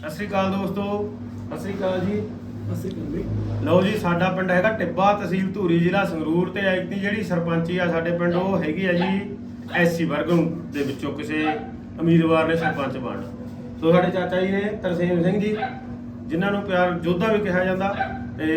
ਸਤਿ ਸ੍ਰੀ ਅਕਾਲ ਦੋਸਤੋ। ਸਤਿ ਸ੍ਰੀ ਅਕਾਲ ਜੀ। ਅਸੀਂ ਕਰਦੇ ਲਓ ਜੀ ਸਾਡਾ ਪਿੰਡ ਹੈਗਾ ਟਿੱਬਾ ਤਹਿਸੀਲ ਧੂਰੀ ਜ਼ਿਲ੍ਹਾ ਸੰਗਰੂਰ ਤੇ ਐਕਟੀ ਜਿਹੜੀ ਸਰਪੰਚੀ ਆ ਸਾਡੇ ਪਿੰਡ ਉਹ ਹੈਗੀ ਆ ਜੀ ਐਸਸੀ ਵਰਗ ਦੇ ਵਿੱਚੋਂ ਕਿਸੇ ਉਮੀਦਵਾਰ ਨੇ ਸਰਪੰਚ ਬਣਨਾ। ਸੋ ਸਾਡੇ ਚਾਚਾ ਜੀ ਨੇ ਤਰਸੇਮ ਸਿੰਘ ਜੀ ਜਿਨ੍ਹਾਂ ਨੂੰ ਪਿਆਰ ਜੋਧਾ ਵੀ ਕਿਹਾ ਜਾਂਦਾ ਤੇ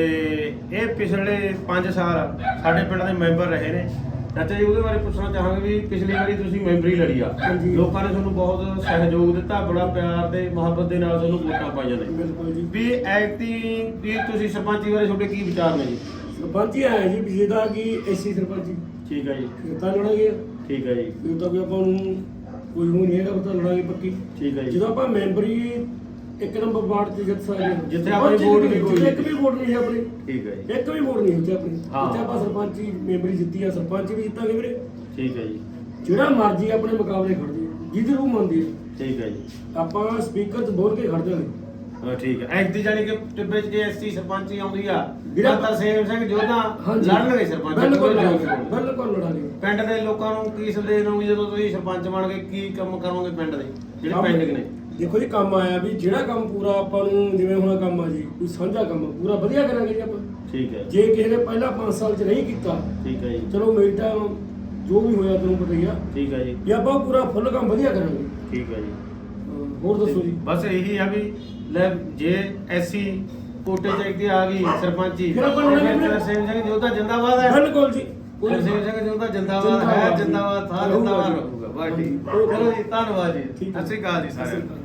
ਇਹ ਪਿਛਲੇ 5 ਸਾਲ ਸਾਡੇ ਪਿੰਡ ਦੇ ਮੈਂਬਰ ਰਹੇ ਨੇ। ਚਾਚਾ ਜੀ ਉਹਦੇ ਬਾਰੇ ਪੁੱਛਣਾ ਚਾਹਾਂਗੇ ਵੀ ਪਿਛਲੀ ਵਾਰੀ ਤੁਸੀਂ ਮੈਂਬਰੀ ਲੜੀ ਆ। ਲੋਕਾਂ ਨੇ ਤੁਹਾਨੂੰ ਬਹੁਤ ਸਹਿਯੋਗ ਦਿੱਤਾ ਬੜਾ ਪਿਆਰ ਤੇ ਮੁਹੱਬਤ ਦੇ ਨਾਲ ਤੁਹਾਨੂੰ ਵੋਟਾਂ ਪਾਈਆਂ ਨੇ। ਬਿਲਕੁਲ ਜੀ। ਵੀ ਐਕਟਿੰਗ ਵੀ ਤੁਸੀਂ ਸਰਪੰਚੀ ਬਾਰੇ ਤੁਹਾਡੇ ਕੀ ਵਿਚਾਰ ਨੇ ਜੀ? ਸਰਪੰਚ ਹੀ ਜੀ ਵੀ ਜਿਹਦਾ ਕਿ ਐਸੀ ਸਰਪੰਚ? ਠੀਕ ਹੈ ਜੀ। ਫਿਰ ਤਾਂ ਲੜਾਂਗੇ? ਠੀਕ ਹੈ ਜੀ। ਤਾਂ ਕੋਈ ਆਪਾਂ ਨੂੰ ਕੋਈ ਉਹ ਨਹੀਂ ਹੈਗਾ ਉਹ ਤਾਂ ਲੜਾਂਗੇ ਪੱਕੀ। ਠੀਕ ਹੈ ਜੀ। ਜਦੋਂ ਆਪਾਂ ਮੈਂਬਰੀ ਇੱਕ ਨੰਬਰ ਵਾਰਡ 'ਚ ਜਿੱਤ ਸਕਦੇ ਹਾਂ ਜਿੱਥੇ ਆਪਣੀ ਵੋਟ ਨਹੀਂ ਕੋਈ। ਇੱਕ ਵੀ ਵੋਟ ਨਹੀਂ ਹੈ ਆਪਣੀ। ਠੀਕ ਹੈ ਜੀ। ਇੱਕ ਵੀ ਵੋਟ ਨਹੀਂ ਹੁੰਦੀ ਆਪਣੀ। ਹਾਂ। ਜਿੱਥੇ ਆਪਾਂ ਸਰਪੰਚੀ ਮੈਂਬਰੀ ਜਿੱਤੀ ਆ ਸਰਪੰਚ ਵੀ ਜਿੱਤਾਂਗੇ ਵੀਰੇ। ਠੀਕ ਹੈ ਜੀ। ਜਿਹੜਾ ਮਰਜ਼ੀ ਆਪਣੇ ਮੁਕਾਬਲੇ ਖੜਦੇ ਆ ਜਿਹਦੀ ਰੂਹ ਮੰਨਦੀ ਹੈ ਠੀਕ ਹੈ ਜੀ। ਆਪਾਂ ਸਪੀਕਰ 'ਚ ਬੋਲ ਕੇ ਖੜਦੇ ਹਾਂ ਹਾਂ ਠੀਕ ਹੈ। ਐਕਟ ਜਾਨੀ ਕਿ ਟਿੱਬੇ ਚ ਜੇ ਐਸਟੀ ਸਰਪੰਚੀ ਆਉਂਦੀ ਆ ਵੀਰਾ- ਤਾਂ ਤਰਸੇਮ ਸਿੰਘ ਜੋਧਾ। ਲੜਨਗੇ ਸਰਪੰਚ ਬਿਲਕੁਲ ਲੜਾਂਗੇ ਬਿਲਕੁਲ ਲੜਾਂਗੇ। ਪਿੰਡ ਦੇ ਲੋਕਾਂ ਨੂੰ ਕੀ ਸੰਦੇਸ਼ ਦਊਂਗੇ ਜਦੋਂ ਤੁਸੀਂ ਸਰਪੰਚ ਬਣ ਕੇ ਕੀ ਕੰਮ ਕਰੋਗੇ ਪਿੰਡ ਦੇ? ਜਿਹੜੇ ਪਿੰਡ ਨੇ। ਦੇਖੋ ਜੀ ਕੰਮ ਆਇਆ ਵੀ ਜਿਹੜਾ ਕੰਮ ਪੂਰਾ ਆਪਾਂ ਨੂੰ ਜਿਵੇਂ ਹੁਣ ਕੰਮ ਆ ਜੀ ਕੋਈ ਸਾਂਝਾ ਕੰਮ ਪੂਰਾ ਵਧੀਆ ਕਰਾਂਗੇ ਜੀ ਆਪਾਂ। ਠੀਕ ਹੈ। ਜੇ ਕਿਸੇ ਨੇ ਪਹਿਲਾਂ 5 ਸਾਲ ਚ ਨਹੀਂ ਕੀਤਾ ਠੀਕ ਹੈ ਜੀ। ਚਲੋ ਤਾਂ ਜੋ ਵੀ ਹੋਇਆ ਤੁਹਾਨੂੰ ਪਤਾ ਹੀ ਆ। ਠੀਕ ਹੈ ਜੀ। ਵੀ ਆਪਾਂ ਪੂਰਾ ਫੁੱਲ ਕੰਮ ਵਧੀਆ ਕਰਾਂਗੇ। ਠੀਕ ਹੈ ਜੀ। ਹੋਰ ਦੱਸੋ ਜੀ। ਬਸ ਇਹੀ ਆ ਵੀ ਲੈ ਜੇ ਐਸੀ ਕੋਟੇ ਚ ਇੱਕ ਆ ਗਈ ਸਰਪੰਚੀ। ਫਿਰ ਆਪਾਂ ਨੂੰ ਫਿਰ ਨਵੀਂ- ਤਰਸੇਮ ਸਿੰਘ ਜੋਧਾ ਜਿੰਦਾਬਾਦ ਹੈ। ਬਿਲਕੁਲ ਜੀ। ਜੋਧਾ ਜਿੰਦਾਬਾਦ ਹੈ ਜਿੰਦਾਬਾਦ ਥਾ ਜਿੰਦਾਬਾਦ। ਰਹੂਗਾ ਠੀਕ ਓਕੇ। ਚਲੋ ਜੀ ਧੰਨਵਾਦ ਜੀ। ਸਤਿ ਸ਼੍ਰੀ ਅਕਾਲ ਜੀ ਸਾਰਿਆਂ ਸ਼੍ਰੀ ਨੂੰ।